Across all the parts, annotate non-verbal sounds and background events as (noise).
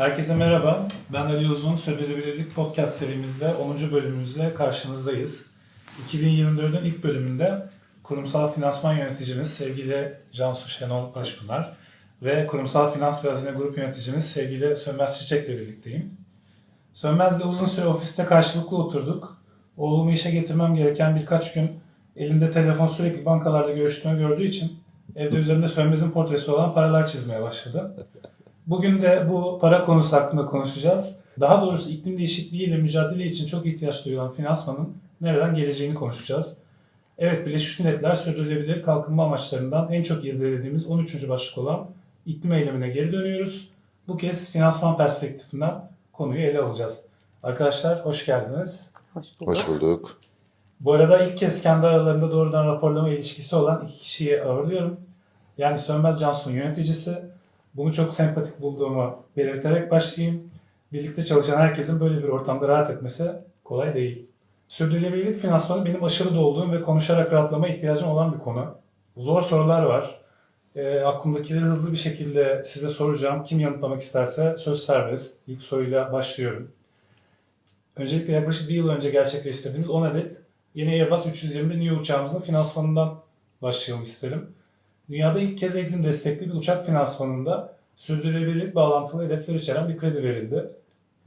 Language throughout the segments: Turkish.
Herkese merhaba. Ben Ali Uzun. Sürdürülebilirlik podcast serimizde 10. bölümümüzle karşınızdayız. 2024'ün ilk bölümünde kurumsal finansman yöneticimiz sevgili Cansu Şenol Başpınar ve kurumsal finans ve hazine grup yöneticimiz sevgili Sönmez Çiçek'le birlikteyim. Sönmez'le uzun süre ofiste karşılıklı oturduk. Oğlumu işe getirmem gereken birkaç gün elinde telefon sürekli bankalarda görüştüğünü gördüğü için evde üzerinde Sönmez'in portresi olan paralar çizmeye başladı. Bugün de bu para konusu hakkında konuşacağız. Daha doğrusu iklim değişikliğiyle mücadele için çok ihtiyaç duyulan finansmanın nereden geleceğini konuşacağız. Evet Birleşmiş Milletler Sürdürülebilir Kalkınma Amaçlarından en çok irdelediğimiz 13. başlık olan iklim eylemine geri dönüyoruz. Bu kez finansman perspektifinden konuyu ele alacağız. Arkadaşlar hoş geldiniz. Hoş bulduk. Hoş bulduk. Bu arada ilk kez kendi aralarında doğrudan raporlama ilişkisi olan iki kişiyi ağırlıyorum. Yani Sönmez Cansu'nun yöneticisi. Bunu çok sempatik bulduğumu belirterek başlayayım. Birlikte çalışan herkesin böyle bir ortamda rahat etmesi kolay değil. Sürdürülebilirlik finansmanı benim aşırı dolduğum ve konuşarak rahatlama ihtiyacım olan bir konu. Zor sorular var. E, aklımdakileri hızlı bir şekilde size soracağım. Kim yanıtlamak isterse söz serbest. İlk soruyla başlıyorum. Öncelikle yaklaşık bir yıl önce gerçekleştirdiğimiz 10 adet yeni Airbus 320 Neo uçağımızın finansmanından başlayalım isterim. Dünyada ilk kez Exim destekli bir uçak finansmanında sürdürülebilirlik bağlantılı hedefler içeren bir kredi verildi.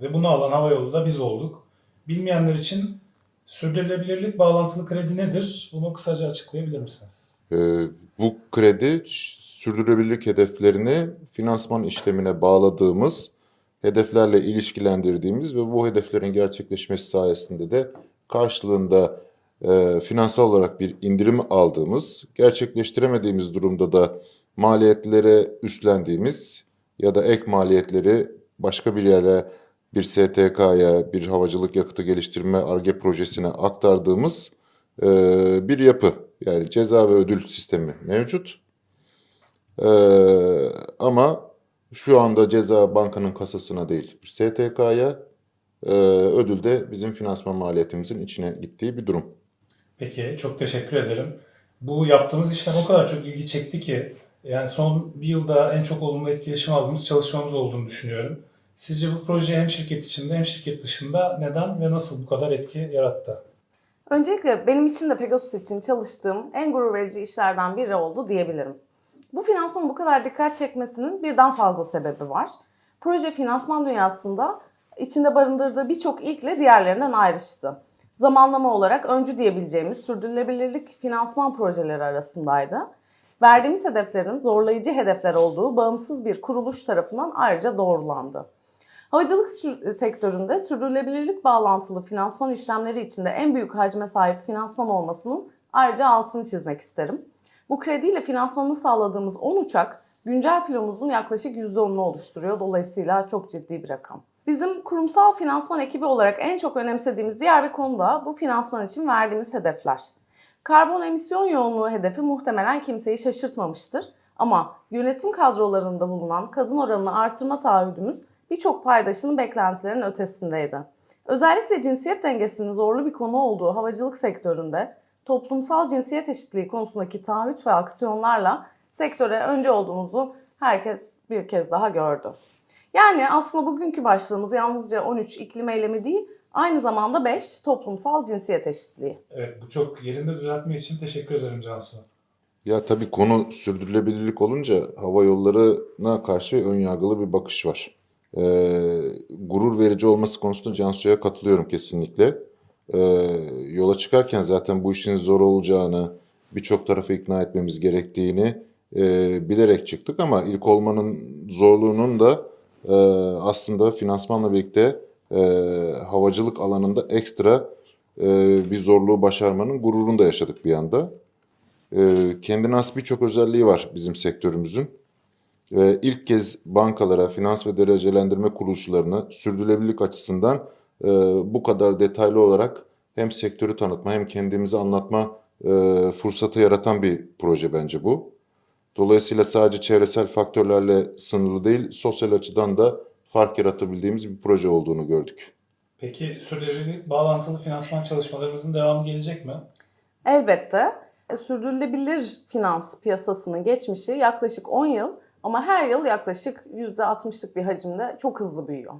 Ve bunu alan havayolu da biz olduk. Bilmeyenler için sürdürülebilirlik bağlantılı kredi nedir? Bunu kısaca açıklayabilir misiniz? Ee, bu kredi sürdürülebilirlik hedeflerini finansman işlemine bağladığımız, hedeflerle ilişkilendirdiğimiz ve bu hedeflerin gerçekleşmesi sayesinde de karşılığında e, finansal olarak bir indirim aldığımız, gerçekleştiremediğimiz durumda da maliyetlere üstlendiğimiz ya da ek maliyetleri başka bir yere bir STK'ya, bir havacılık yakıtı geliştirme ARGE projesine aktardığımız e, bir yapı. Yani ceza ve ödül sistemi mevcut. E, ama şu anda ceza bankanın kasasına değil, bir STK'ya, e, ödül de bizim finansman maliyetimizin içine gittiği bir durum. Peki, çok teşekkür ederim. Bu yaptığımız işlem o kadar çok ilgi çekti ki yani son bir yılda en çok olumlu etkileşim aldığımız çalışmamız olduğunu düşünüyorum. Sizce bu proje hem şirket içinde hem şirket dışında neden ve nasıl bu kadar etki yarattı? Öncelikle benim için de Pegasus için çalıştığım en gurur verici işlerden biri oldu diyebilirim. Bu finansmanın bu kadar dikkat çekmesinin birden fazla sebebi var. Proje finansman dünyasında içinde barındırdığı birçok ilkle diğerlerinden ayrıştı. Zamanlama olarak öncü diyebileceğimiz sürdürülebilirlik finansman projeleri arasındaydı. Verdiğimiz hedeflerin zorlayıcı hedefler olduğu bağımsız bir kuruluş tarafından ayrıca doğrulandı. Havacılık sektöründe sürdürülebilirlik bağlantılı finansman işlemleri içinde en büyük hacme sahip finansman olmasının ayrıca altını çizmek isterim. Bu krediyle finansmanını sağladığımız 10 uçak güncel filomuzun yaklaşık %10'unu oluşturuyor. Dolayısıyla çok ciddi bir rakam. Bizim kurumsal finansman ekibi olarak en çok önemsediğimiz diğer bir konu da bu finansman için verdiğimiz hedefler. Karbon emisyon yoğunluğu hedefi muhtemelen kimseyi şaşırtmamıştır. Ama yönetim kadrolarında bulunan kadın oranını artırma taahhüdümüz birçok paydaşının beklentilerinin ötesindeydi. Özellikle cinsiyet dengesinin zorlu bir konu olduğu havacılık sektöründe toplumsal cinsiyet eşitliği konusundaki taahhüt ve aksiyonlarla sektöre önce olduğumuzu herkes bir kez daha gördü. Yani aslında bugünkü başlığımız yalnızca 13 iklim eylemi değil, aynı zamanda 5 toplumsal cinsiyet eşitliği. Evet bu çok yerinde düzeltme için teşekkür ederim Cansu. Ya tabii konu sürdürülebilirlik olunca hava yollarına karşı ön yargılı bir bakış var. Ee, gurur verici olması konusunda Cansu'ya katılıyorum kesinlikle. Ee, yola çıkarken zaten bu işin zor olacağını, birçok tarafı ikna etmemiz gerektiğini e, bilerek çıktık ama ilk olmanın zorluğunun da e, aslında finansmanla birlikte e, havacılık alanında ekstra e, bir zorluğu başarmanın gururunu da yaşadık bir anda. E, kendine has birçok özelliği var bizim sektörümüzün. Ve ilk kez bankalara, finans ve derecelendirme kuruluşlarına sürdürülebilirlik açısından e, bu kadar detaylı olarak hem sektörü tanıtma hem kendimizi anlatma e, fırsatı yaratan bir proje bence bu. Dolayısıyla sadece çevresel faktörlerle sınırlı değil, sosyal açıdan da fark yaratabildiğimiz bir proje olduğunu gördük. Peki sürdürülebilirlik bağlantılı finansman çalışmalarımızın devamı gelecek mi? Elbette e, sürdürülebilir finans piyasasının geçmişi yaklaşık 10 yıl Ama her yıl yaklaşık %60'lık bir hacimde çok hızlı büyüyor.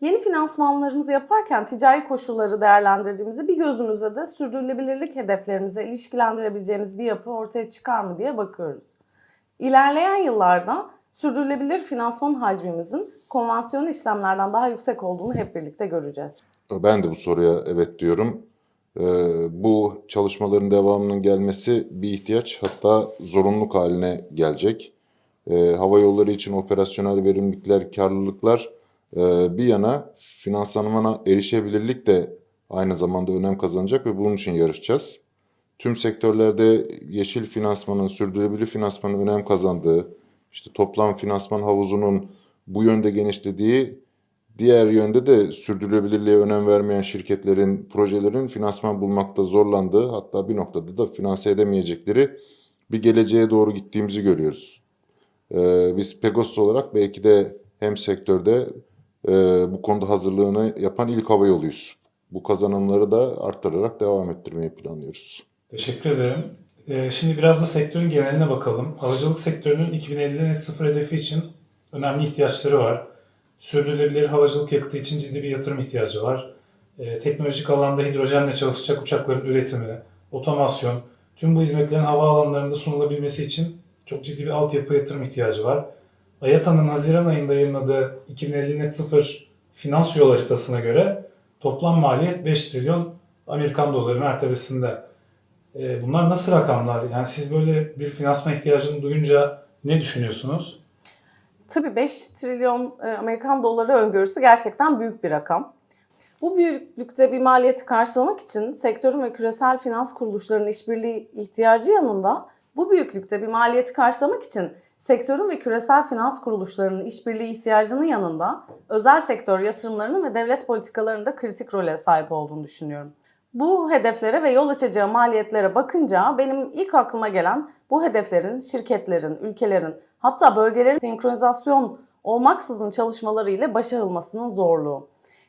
Yeni finansmanlarımızı yaparken ticari koşulları değerlendirdiğimizde bir gözümüzde de sürdürülebilirlik hedeflerimize ilişkilendirebileceğimiz bir yapı ortaya çıkar mı diye bakıyoruz. İlerleyen yıllarda sürdürülebilir finansman hacmimizin konvansiyonel işlemlerden daha yüksek olduğunu hep birlikte göreceğiz. Ben de bu soruya evet diyorum. Ee, bu çalışmaların devamının gelmesi bir ihtiyaç hatta zorunluluk haline gelecek. Ee, hava yolları için operasyonel verimlilikler, karlılıklar e, bir yana finansmana erişebilirlik de aynı zamanda önem kazanacak ve bunun için yarışacağız. Tüm sektörlerde yeşil finansmanın, sürdürülebilir finansmanın önem kazandığı, işte toplam finansman havuzunun bu yönde genişlediği Diğer yönde de sürdürülebilirliğe önem vermeyen şirketlerin, projelerin finansman bulmakta zorlandığı hatta bir noktada da finanse edemeyecekleri bir geleceğe doğru gittiğimizi görüyoruz. Ee, biz Pegasus olarak belki de hem sektörde e, bu konuda hazırlığını yapan ilk hava yoluyuz. Bu kazanımları da arttırarak devam ettirmeyi planlıyoruz. Teşekkür ederim. Ee, şimdi biraz da sektörün geneline bakalım. Havacılık sektörünün 2050'de net sıfır hedefi için önemli ihtiyaçları var. Sürdürülebilir havacılık yakıtı için ciddi bir yatırım ihtiyacı var. Ee, teknolojik alanda hidrojenle çalışacak uçakların üretimi, otomasyon, tüm bu hizmetlerin hava alanlarında sunulabilmesi için çok ciddi bir altyapı yatırım ihtiyacı var. AYATA'nın Haziran ayında yayınladığı 2050 net sıfır finans yol haritasına göre toplam maliyet 5 trilyon Amerikan doları mertebesinde. Ee, bunlar nasıl rakamlar? Yani siz böyle bir finansman ihtiyacını duyunca ne düşünüyorsunuz? Tabii 5 trilyon e, Amerikan doları öngörüsü gerçekten büyük bir rakam. Bu büyüklükte bir maliyeti karşılamak için sektörün ve küresel finans kuruluşlarının işbirliği ihtiyacı yanında bu büyüklükte bir maliyeti karşılamak için sektörün ve küresel finans kuruluşlarının işbirliği ihtiyacının yanında özel sektör yatırımlarının ve devlet politikalarının da kritik role sahip olduğunu düşünüyorum. Bu hedeflere ve yol açacağı maliyetlere bakınca benim ilk aklıma gelen bu hedeflerin şirketlerin, ülkelerin hatta bölgelerin senkronizasyon olmaksızın çalışmaları ile başarılmasının zorluğu.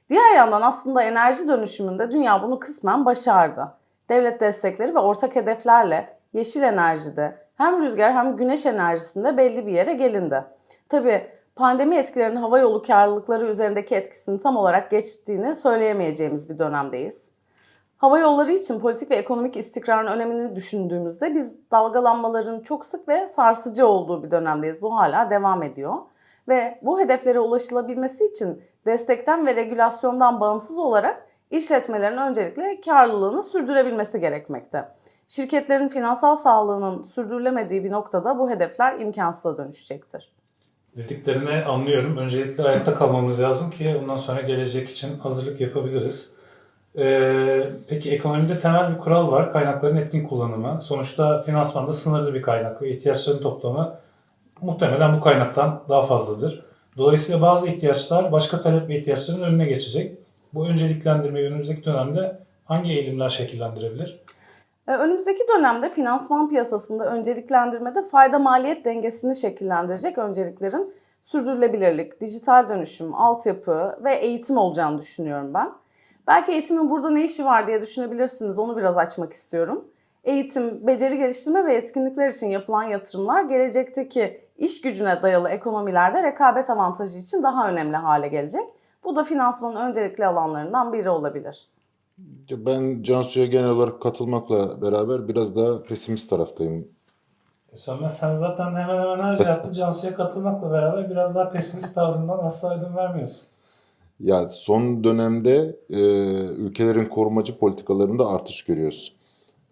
Diğer yandan aslında enerji dönüşümünde dünya bunu kısmen başardı. Devlet destekleri ve ortak hedeflerle yeşil enerjide hem rüzgar hem güneş enerjisinde belli bir yere gelindi. Tabii pandemi etkilerinin hava yolu karlılıkları üzerindeki etkisini tam olarak geçtiğini söyleyemeyeceğimiz bir dönemdeyiz. Hava yolları için politik ve ekonomik istikrarın önemini düşündüğümüzde biz dalgalanmaların çok sık ve sarsıcı olduğu bir dönemdeyiz. Bu hala devam ediyor. Ve bu hedeflere ulaşılabilmesi için destekten ve regülasyondan bağımsız olarak işletmelerin öncelikle karlılığını sürdürebilmesi gerekmekte. Şirketlerin finansal sağlığının sürdürülemediği bir noktada bu hedefler imkansıza dönüşecektir. Dediklerini anlıyorum. Öncelikle ayakta kalmamız lazım ki ondan sonra gelecek için hazırlık yapabiliriz. Ee, peki ekonomide temel bir kural var. Kaynakların etkin kullanımı. Sonuçta finansmanda sınırlı bir kaynak ve ihtiyaçların toplamı muhtemelen bu kaynaktan daha fazladır. Dolayısıyla bazı ihtiyaçlar başka talep ve ihtiyaçların önüne geçecek. Bu önceliklendirmeyi önümüzdeki dönemde hangi eğilimler şekillendirebilir? Ee, Önümüzdeki dönemde finansman piyasasında önceliklendirmede fayda maliyet dengesini şekillendirecek önceliklerin sürdürülebilirlik, dijital dönüşüm, altyapı ve eğitim olacağını düşünüyorum ben. Belki eğitimin burada ne işi var diye düşünebilirsiniz. Onu biraz açmak istiyorum. Eğitim, beceri geliştirme ve etkinlikler için yapılan yatırımlar gelecekteki iş gücüne dayalı ekonomilerde rekabet avantajı için daha önemli hale gelecek. Bu da finansmanın öncelikli alanlarından biri olabilir. Ben Cansu'ya genel olarak katılmakla beraber biraz daha pesimist taraftayım. E Sönmez sen zaten hemen hemen her şey yaptın. (laughs) Cansu'ya katılmakla beraber biraz daha pesimist tavrından asla ödün vermiyorsun. Ya son dönemde e, ülkelerin korumacı politikalarında artış görüyoruz.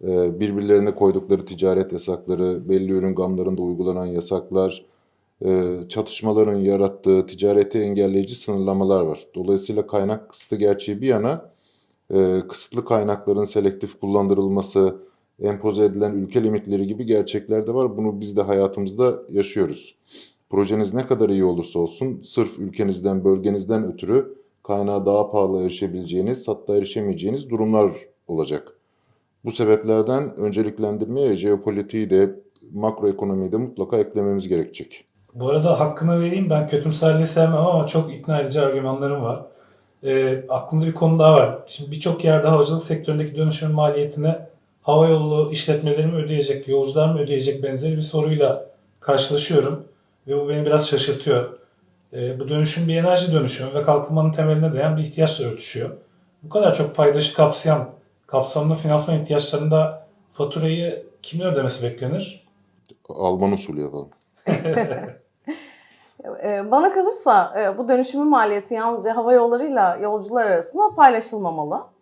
E, birbirlerine koydukları ticaret yasakları, belli ürün gamlarında uygulanan yasaklar, e, çatışmaların yarattığı ticareti engelleyici sınırlamalar var. Dolayısıyla kaynak kısıtı gerçeği bir yana e, kısıtlı kaynakların selektif kullandırılması, empoze edilen ülke limitleri gibi gerçekler de var. Bunu biz de hayatımızda yaşıyoruz. Projeniz ne kadar iyi olursa olsun sırf ülkenizden, bölgenizden ötürü kaynağa daha pahalı erişebileceğiniz hatta erişemeyeceğiniz durumlar olacak. Bu sebeplerden önceliklendirmeye jeopolitiği de makroekonomiyi de mutlaka eklememiz gerekecek. Bu arada hakkını vereyim ben kötümserliği sevmem ama çok ikna edici argümanlarım var. Ee, aklımda bir konu daha var. Şimdi birçok yerde havacılık sektöründeki dönüşüm maliyetini havayolu işletmeleri mi ödeyecek, yolcular mı ödeyecek benzeri bir soruyla karşılaşıyorum. Ve bu beni biraz şaşırtıyor. E, bu dönüşüm bir enerji dönüşümü ve kalkınmanın temeline dayan bir ihtiyaçla örtüşüyor. Bu kadar çok paydaşı kapsayan kapsamlı finansman ihtiyaçlarında faturayı kimin ödemesi beklenir? Alman usulü yapalım. Ee, (laughs) Bana kalırsa e, bu dönüşümün maliyeti yalnızca hava yollarıyla yolcular arasında paylaşılmamalı.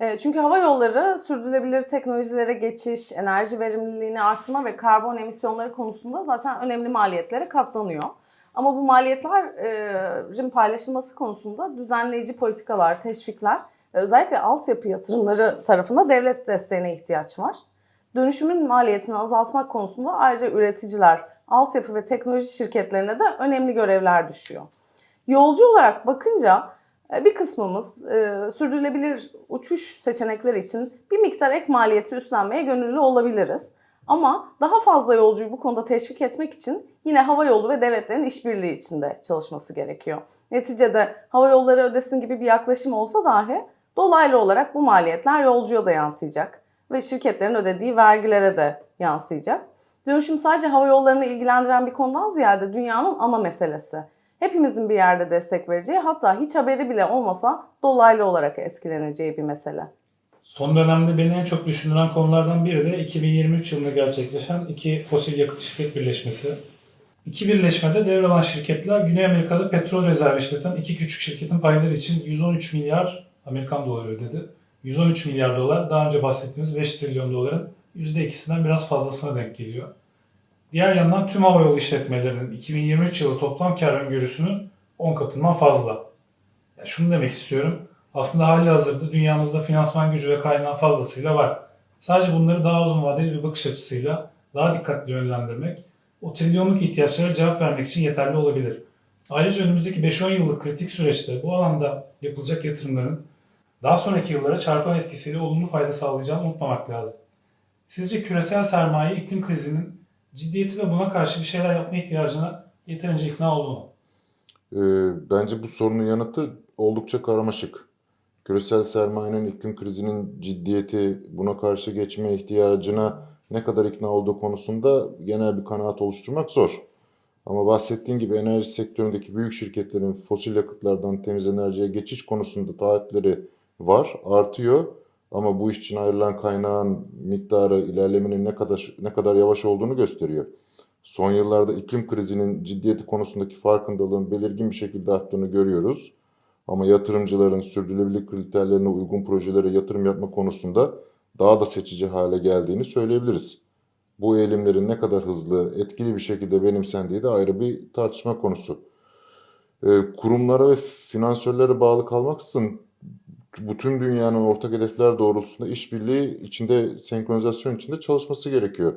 E, Çünkü hava yolları sürdürülebilir teknolojilere geçiş, enerji verimliliğini artırma ve karbon emisyonları konusunda zaten önemli maliyetlere katlanıyor. Ama bu maliyetlerin paylaşılması konusunda düzenleyici politikalar, teşvikler özellikle altyapı yatırımları tarafında devlet desteğine ihtiyaç var. Dönüşümün maliyetini azaltmak konusunda ayrıca üreticiler, altyapı ve teknoloji şirketlerine de önemli görevler düşüyor. Yolcu olarak bakınca bir kısmımız e, sürdürülebilir uçuş seçenekleri için bir miktar ek maliyeti üstlenmeye gönüllü olabiliriz. Ama daha fazla yolcuyu bu konuda teşvik etmek için yine hava yolu ve devletlerin işbirliği içinde çalışması gerekiyor. Neticede hava yolları ödesin gibi bir yaklaşım olsa dahi dolaylı olarak bu maliyetler yolcuya da yansıyacak ve şirketlerin ödediği vergilere de yansıyacak. Dönüşüm sadece hava yollarını ilgilendiren bir konudan ziyade dünyanın ana meselesi. Hepimizin bir yerde destek vereceği hatta hiç haberi bile olmasa dolaylı olarak etkileneceği bir mesele. Son dönemde beni en çok düşündüren konulardan biri de 2023 yılında gerçekleşen iki fosil yakıt şirket birleşmesi. İki birleşmede devralan şirketler Güney Amerika'da petrol rezervi işleten iki küçük şirketin payları için 113 milyar Amerikan doları ödedi. 113 milyar dolar daha önce bahsettiğimiz 5 trilyon doların %2'sinden biraz fazlasına denk geliyor. Diğer yandan tüm havayolu işletmelerinin 2023 yılı toplam kar öngörüsünün 10 katından fazla. Ya şunu demek istiyorum. Aslında hali hazırda dünyamızda finansman gücü ve kaynağı fazlasıyla var. Sadece bunları daha uzun vadeli bir bakış açısıyla daha dikkatli yönlendirmek, o trilyonluk ihtiyaçlara cevap vermek için yeterli olabilir. Ayrıca önümüzdeki 5-10 yıllık kritik süreçte bu alanda yapılacak yatırımların daha sonraki yıllara çarpan etkisiyle olumlu fayda sağlayacağını unutmamak lazım. Sizce küresel sermaye iklim krizinin ciddiyeti ve buna karşı bir şeyler yapma ihtiyacına yeterince ikna oldu mu? Ee, bence bu sorunun yanıtı oldukça karmaşık. Küresel sermayenin iklim krizinin ciddiyeti, buna karşı geçme ihtiyacına ne kadar ikna olduğu konusunda genel bir kanaat oluşturmak zor. Ama bahsettiğin gibi enerji sektöründeki büyük şirketlerin fosil yakıtlardan temiz enerjiye geçiş konusunda taahhütleri var, artıyor. Ama bu iş için ayrılan kaynağın miktarı ilerlemenin ne kadar ne kadar yavaş olduğunu gösteriyor. Son yıllarda iklim krizinin ciddiyeti konusundaki farkındalığın belirgin bir şekilde arttığını görüyoruz. Ama yatırımcıların sürdürülebilirlik kriterlerine uygun projelere yatırım yapma konusunda daha da seçici hale geldiğini söyleyebiliriz. Bu eğilimlerin ne kadar hızlı, etkili bir şekilde benimsendiği de ayrı bir tartışma konusu. Ee, kurumlara ve finansörlere bağlı kalmaksızın bütün dünyanın ortak hedefler doğrultusunda işbirliği içinde, senkronizasyon içinde çalışması gerekiyor.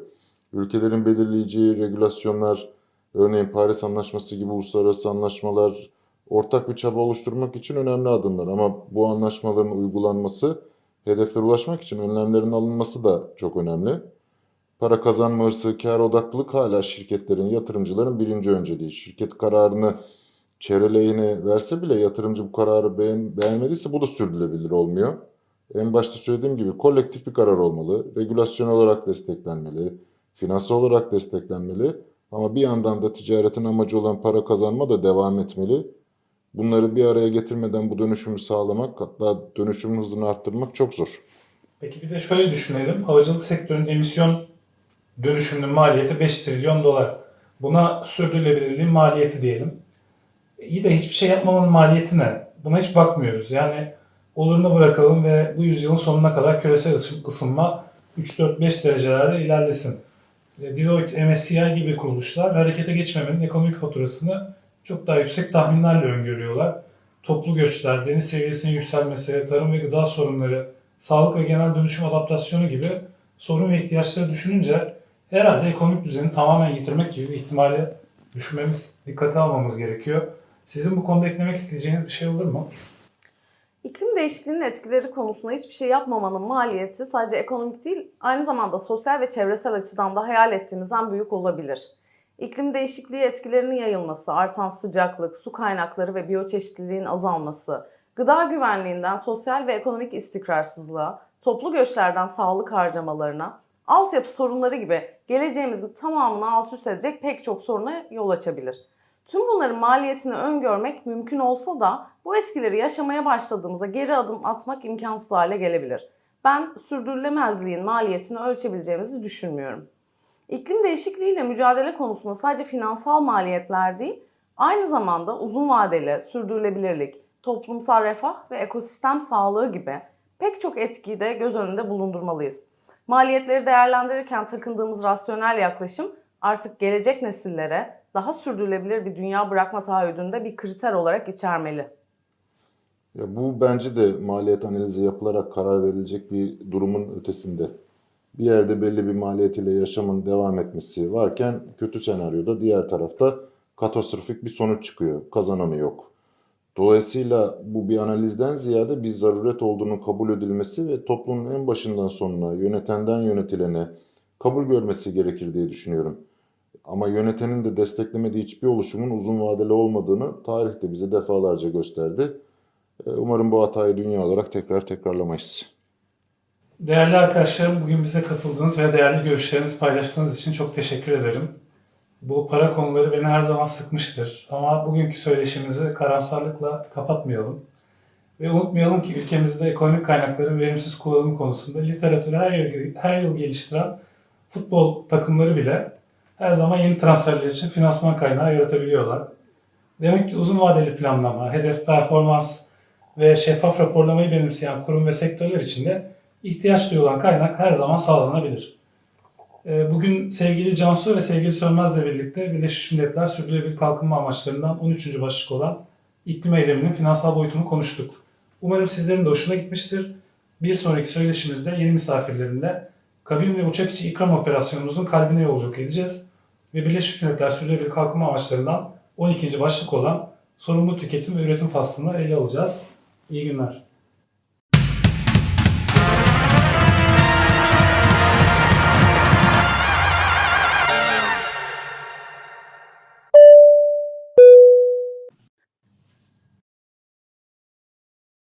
Ülkelerin belirleyici regülasyonlar, örneğin Paris Anlaşması gibi uluslararası anlaşmalar ortak bir çaba oluşturmak için önemli adımlar. Ama bu anlaşmaların uygulanması, hedeflere ulaşmak için önlemlerin alınması da çok önemli. Para kazanma hırsı, kar odaklılık hala şirketlerin, yatırımcıların birinci önceliği. Şirket kararını çevre lehine verse bile yatırımcı bu kararı beğen, beğenmediyse bu da sürdürülebilir olmuyor. En başta söylediğim gibi kolektif bir karar olmalı. Regülasyon olarak desteklenmeli, finansal olarak desteklenmeli. Ama bir yandan da ticaretin amacı olan para kazanma da devam etmeli. Bunları bir araya getirmeden bu dönüşümü sağlamak, hatta dönüşümün hızını arttırmak çok zor. Peki bir de şöyle düşünelim. Havacılık sektörünün emisyon dönüşümünün maliyeti 5 trilyon dolar. Buna sürdürülebilirliğin maliyeti diyelim. İyi de hiçbir şey yapmamanın maliyeti ne? Buna hiç bakmıyoruz. Yani oluruna bırakalım ve bu yüzyılın sonuna kadar küresel ısı- ısınma 3-4-5 derecelerde ilerlesin. Deloitte, MSCI gibi kuruluşlar harekete geçmemenin ekonomik faturasını çok daha yüksek tahminlerle öngörüyorlar. Toplu göçler, deniz seviyesinin yükselmesi, tarım ve gıda sorunları, sağlık ve genel dönüşüm adaptasyonu gibi sorun ve ihtiyaçları düşününce herhalde ekonomik düzeni tamamen yitirmek gibi bir ihtimali düşünmemiz, dikkate almamız gerekiyor. Sizin bu konuda eklemek isteyeceğiniz bir şey olur mu? İklim değişikliğinin etkileri konusunda hiçbir şey yapmamanın maliyeti sadece ekonomik değil, aynı zamanda sosyal ve çevresel açıdan da hayal ettiğimizden büyük olabilir. İklim değişikliği etkilerinin yayılması, artan sıcaklık, su kaynakları ve biyoçeşitliliğin azalması, gıda güvenliğinden sosyal ve ekonomik istikrarsızlığa, toplu göçlerden sağlık harcamalarına, altyapı sorunları gibi geleceğimizin tamamını alt üst edecek pek çok soruna yol açabilir. Tüm bunların maliyetini öngörmek mümkün olsa da bu etkileri yaşamaya başladığımızda geri adım atmak imkansız hale gelebilir. Ben sürdürülemezliğin maliyetini ölçebileceğimizi düşünmüyorum. İklim değişikliğiyle mücadele konusunda sadece finansal maliyetler değil, aynı zamanda uzun vadeli sürdürülebilirlik, toplumsal refah ve ekosistem sağlığı gibi pek çok etkiyi de göz önünde bulundurmalıyız. Maliyetleri değerlendirirken takındığımız rasyonel yaklaşım artık gelecek nesillere daha sürdürülebilir bir dünya bırakma taahhüdünde bir kriter olarak içermeli. Ya bu bence de maliyet analizi yapılarak karar verilecek bir durumun ötesinde. Bir yerde belli bir maliyet ile yaşamın devam etmesi varken kötü senaryoda diğer tarafta katastrofik bir sonuç çıkıyor. Kazananı yok. Dolayısıyla bu bir analizden ziyade bir zaruret olduğunun kabul edilmesi ve toplumun en başından sonuna yönetenden yönetilene kabul görmesi gerekir diye düşünüyorum. Ama yönetenin de desteklemediği hiçbir oluşumun uzun vadeli olmadığını tarih de bize defalarca gösterdi. E, Umarım bu hatayı dünya olarak tekrar tekrarlamayız. Değerli arkadaşlarım bugün bize katıldığınız ve değerli görüşlerinizi paylaştığınız için çok teşekkür ederim. Bu para konuları beni her zaman sıkmıştır. Ama bugünkü söyleşimizi karamsarlıkla kapatmayalım. Ve unutmayalım ki ülkemizde ekonomik kaynakların verimsiz kullanımı konusunda literatürü her yıl, her yıl geliştiren futbol takımları bile her zaman yeni transferler için finansman kaynağı yaratabiliyorlar. Demek ki uzun vadeli planlama, hedef performans ve şeffaf raporlamayı benimseyen kurum ve sektörler için de ihtiyaç duyulan kaynak her zaman sağlanabilir. Ee, Bugün sevgili Cansu ve sevgili Sönmez'le birlikte Birleşmiş Milletler Sürdürülebilir Kalkınma Amaçlarından 13. başlık olan iklim eyleminin finansal boyutunu konuştuk. Umarım sizlerin de hoşuna gitmiştir. Bir sonraki söyleşimizde yeni misafirlerimle kabin ve uçak içi ikram operasyonumuzun kalbine yolculuk edeceğiz. Ve Birleşmiş Milletler Sürdürülebilir Kalkınma Amaçlarından 12. başlık olan sorumlu tüketim ve üretim faslını ele alacağız. İyi günler.